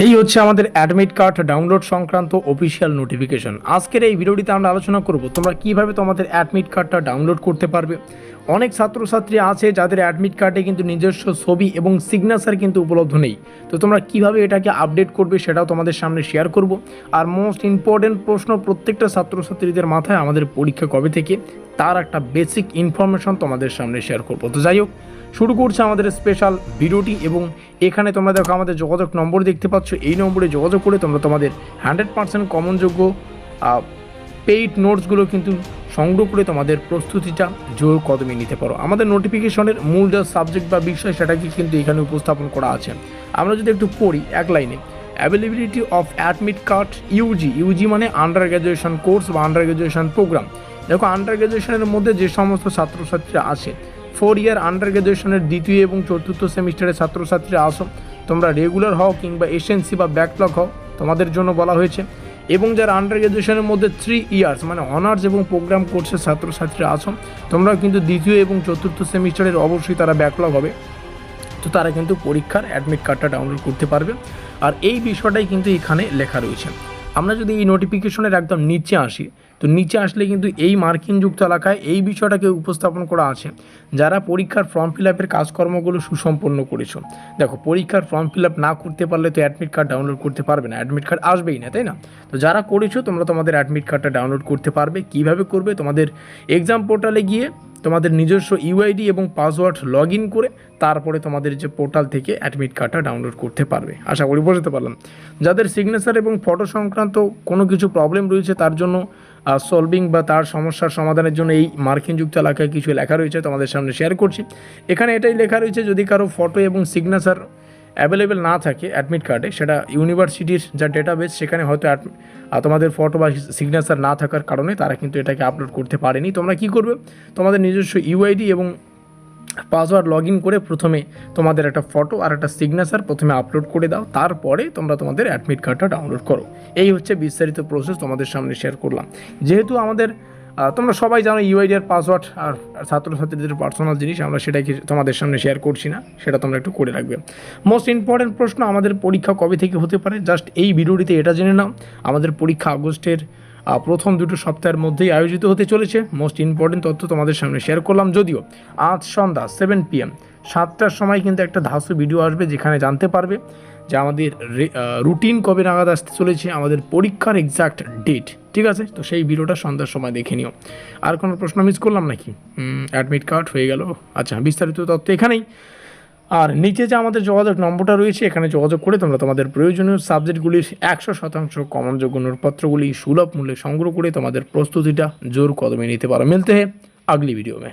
এই হচ্ছে আমাদের অ্যাডমিট কার্ড ডাউনলোড সংক্রান্ত অফিসিয়াল নোটিফিকেশন আজকের এই ভিডিওটিতে আমরা আলোচনা করব, তোমরা কীভাবে তোমাদের অ্যাডমিট কার্ডটা ডাউনলোড করতে পারবে? অনেক ছাত্রছাত্রী আছে যাদের অ্যাডমিট কার্ডে কিন্তু নিজস্ব ছবি এবং সিগনেচার কিন্তু উপলব্ধ নেই। তো তোমরা কীভাবে এটাকে আপডেট করবে সেটাও তোমাদের সামনে শেয়ার করব। আর মোস্ট ইম্পর্টেন্ট প্রশ্ন প্রত্যেকটা ছাত্রছাত্রীদের মাথায় আমাদের পরীক্ষা কবে থেকে? তার একটা বেসিক ইনফরমেশন তোমাদের সামনে শেয়ার করব। তো যাই হোক, শুরু করছে আমাদের স্পেশাল ভিডিওটি এবং এখানে তোমরা দেখো আমাদের যোগাযোগ নম্বর দেখতে পাচ্ছ। এই নম্বরে যোগাযোগ করে তোমরা তোমাদের হান্ড্রেড পার্সেন্ট কমনযোগ্য পেইড নোটসগুলো কিন্তু সংগ্রহ করে তোমাদের প্রস্তুতিটা জোর কদমে নিতে পারো। আমাদের নোটিফিকেশনের মূল যা সাবজেক্ট বা বিষয় সেটাকে কিন্তু এখানে উপস্থাপন করা আছে। আমরা যদি একটু পড়ি এক লাইনে availability of admit card UG UG মানে আন্ডার গ্র্যাজুয়েশন কোর্স বা আন্ডার গ্র্যাজুয়েশন প্রোগ্রাম দেখো আন্ডার গ্র্যাজুয়েশনের মধ্যে যে সমস্ত ছাত্রছাত্রীরা আসে ফোর ইয়ার আন্ডার গ্র্যাজুয়েশনের দ্বিতীয় এবং চতুর্থ সেমিস্টারের ছাত্রছাত্রীরা আসো, তোমরা রেগুলার হও কিংবা এসএনসি বা ব্যাকলগ হও, তোমাদের জন্য বলা হয়েছে। এবং যারা আন্ডার গ্র্যাজুয়েশনের মধ্যে থ্রি ইয়ার্স মানে অনার্স এবং প্রোগ্রাম কোর্সের ছাত্রছাত্রীরা আছো তোমরা কিন্তু দ্বিতীয় এবং চতুর্থ সেমিস্টারের অবশ্যই তারা ব্যাকলগ হবে। তো তারা কিন্তু পরীক্ষার অ্যাডমিট কার্ডটা ডাউনলোড করতে পারবে। আর এই বিষয়টাই কিন্তু এখানে লেখা রয়েছে। আমরা যদি এই নোটিফিকেশনের একদম নিচে আসি, তো নিচে আসলে কিন্তু এই মার্কিনযুক্ত এলাকায় এই বিষয়টাকে উপস্থাপন করা আছে, যারা পরীক্ষার ফর্ম ফিল আপের কাজকর্মগুলো সুসম্পন্ন করেছ। দেখো, পরীক্ষার ফর্ম ফিল আপ না করতে পারলে তো অ্যাডমিট কার্ড ডাউনলোড করতে পারবে না অ্যাডমিট কার্ড আসবেই না, তাই না? তো যারা করেছ, তোমরা তোমাদের অ্যাডমিট কার্ডটা ডাউনলোড করতে পারবে। কীভাবে করবে? তোমাদের এক্সাম পোর্টালে গিয়ে তোমাদের নিজস্ব ইউআইডি এবং পাসওয়ার্ড লগ ইন করে তারপরে তোমাদের যে পোর্টাল থেকে অ্যাডমিট কার্ডটা ডাউনলোড করতে পারবে। আশা করি বোঝাতে পারলাম। যাদের সিগনেচার এবং ফটো সংক্রান্ত কোনো কিছু প্রবলেম রয়েছে, তার জন্য সলভিং বা তার সমস্যার সমাধানের জন্য এই মার্কিন যুক্ত এলাকায় কিছু লেখা রয়েছে তোমাদের সামনে শেয়ার করছি। এখানে এটাই লেখা রয়েছে, যদি কারও ফটো এবং সিগনেচার অ্যাভেলেবেল না থাকে অ্যাডমিট কার্ডে সেটা ইউনিভার্সিটির যা ডেটাবেস সেখানে হয়তো তোমাদের ফটো বা সিগনেচার না থাকার কারণে তারা কিন্তু এটাকে আপলোড করতে পারেনি। তোমরা কি করবে? তোমাদের নিজস্ব ইউআইডি এবং পাসওয়ার্ড লগ ইন করে প্রথমে তোমাদের একটা ফটো আর একটা সিগনেচার প্রথমে আপলোড করে দাও। তারপরে তোমরা তোমাদের অ্যাডমিট কার্ডটা ডাউনলোড করো। এই হচ্ছে বিস্তারিত প্রসেস তোমাদের সামনে শেয়ার করলাম। যেহেতু আমাদের তোমরা সবাই জানো ইউআইডি আর পাসওয়ার্ড আর ছাত্রছাত্রীদের পার্সোনাল জিনিস, আমরা সেটাকে তোমাদের সামনে শেয়ার করছি না, সেটা তোমরা একটু করে রাখবে। মোস্ট ইম্পর্ট্যান্ট প্রশ্ন, আমাদের পরীক্ষা কবে থেকে হতে পারে? জাস্ট এই ভিডিওটিতে এটা জেনে নাও। আমাদের পরীক্ষা আগস্টের প্রথম দুটো সপ্তাহের মধ্যেই আয়োজিত হতে চলেছে। মোস্ট ইম্পর্টেন্ট তথ্য তোমাদের সামনে শেয়ার করলাম। যদিও আজ সন্ধ্যা সেভেন পিএম সাতটার সময় কিন্তু একটা ধাসু ভিডিও আসবে যেখানে জানতে পারবে। যে আমাদের রুটিন কবে নাগাদ আসতে চলেছে, আমাদের পরীক্ষার এক্সাক্ট ডেট ঠিক আছে? তো সেই ভিডিওটা সন্ধ্যার সময় দেখে নিও। আর কোনো প্রশ্ন মিস করলাম নাকি? অ্যাডমিট কার্ড হয়ে গেল। আচ্ছা বিস্তারিত তথ্য এখানেই। আর নিচে যে আমাদের যোগাযোগ নম্বরটা রয়েছে, এখানে যোগাযোগ করে তোমরা তোমাদের প্রয়োজনীয় সাবজেক্টগুলির একশো শতাংশ কমনযোগ্য নোটপত্রগুলি সুলভ মূল্যে সংগ্রহ করে তোমাদের প্রস্তুতিটা জোর কদমে নিতে পারো। মিলতে আগলি ভিডিও মে